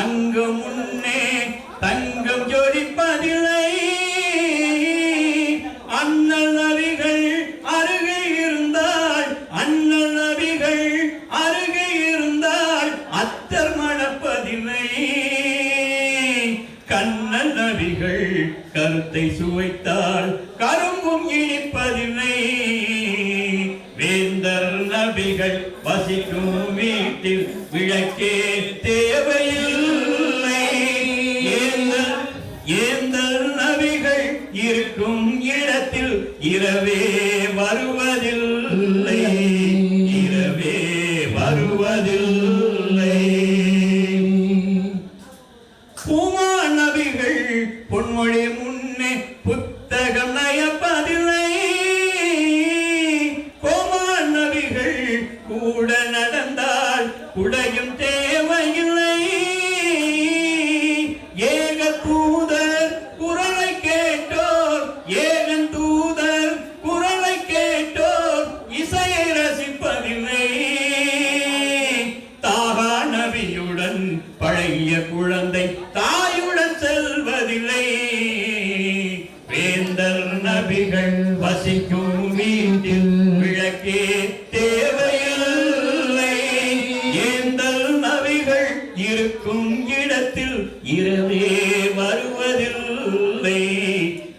அங்கு முன்னே தங்கம் ஜொலிப்பதில்லை. அண்ணல் நபிகள் அருகே இருந்தால் அண்ணல் நபிகள் அருகே இருந்தால் அத்தர் மணப்பதில்லை. கண்ணன் நபிகள் கருத்தை சுவைத்தால் கரும்பும் இனிப்பதில்லை. வேந்தர் நபிகள் வசிக்கும் வீட்டில் விளக்கே தேவையில்லை. ஏந்தல் நபிகள் இருக்கும் இடத்தில் இரவே வருவதில்லை. இரவே வருவதில்லை. பூமா நபிகள் பொன்மொழி முன்னே புத்தகம் நயப்பதில்லை. கோமா நபிகள் கூட நடந்தால் குடையும் தேவையில்லை. ஏக தூதர் குரலை கேட்டோர் ஏகன் தூதர் குரலை கேட்டோர் இசையை ரசிப்பதில்லை. தாகா நபியுடன் பழைய குழந்தை தாயுடன் செல்வதில்லை. வேந்தர் நபிகள் வசிக்கும் வீட்டில் விளக்கே இருக்கும் இடத்தில் இரவே வருவதில்லை.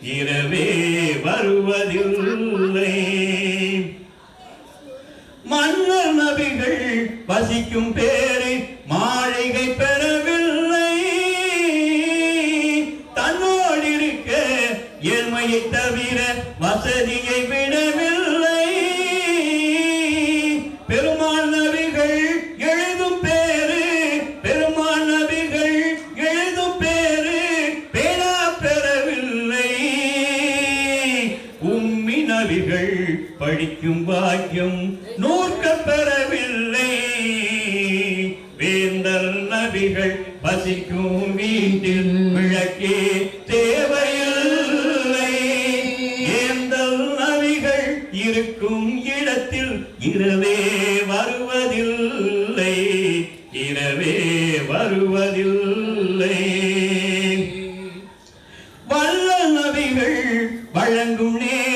இரவே வருவதில்லை. மன்னர் நபிகள் வசிக்கும் பேரை மாளிகை பெறவில்லை. தன்னோடு இருக்க ஏழ்மையை தவிர வசதியை விடவில்லை. உம்மி படிக்கும் பாக்கியம் நூற்க பெறவில்லை. வேந்தர் நபிகள் பசிக்கும் வீட்டில் விளக்கே தேவையில்லை. ஏந்தல் நபிகள் இருக்கும் இடத்தில் இரவே வருவதில்லை. இரவே வருவதில்லை. வல்ல நபிகள் வழங்கும் நே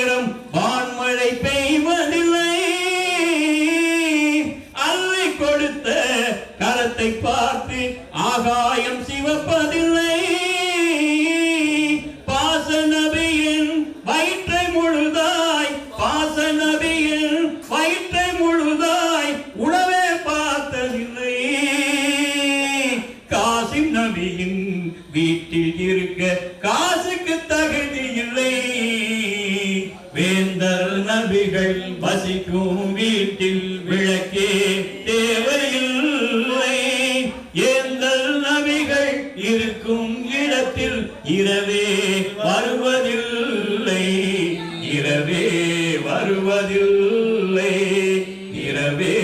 ஆகாயம் சிவப்பதில்லை. பாசநபியின் வயிற்றை முழுதாய் பாசநபியின் வயிற்றை முழுதாய் உணவே பார்த்ததில்லை. காசிம் நபியின் வீட்டில் இருக்க காசுக்கு தகுதி இல்லை. வேந்தர் நபிகள் வசிக்கும் வீட்டில் விளக்கே இருக்கும் இடத்தில் இரவே வருவதில்லை. இரவே வருவதில்லை. இரவே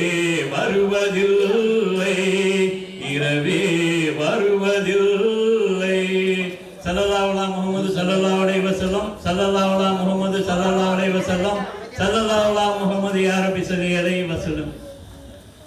வருவதில்லை. இரவே வருவதில்லை. சல்லல்லாஹுலா முகமது சல்லல்லாஹு அலைஹி வஸல்லம் சல்லல்லாஹுலா முகமது சல்லல்லாஹு அலைஹி வஸல்லம் சல்லல்லாஹுலா முகமது யா ரப்பி ஸல்லி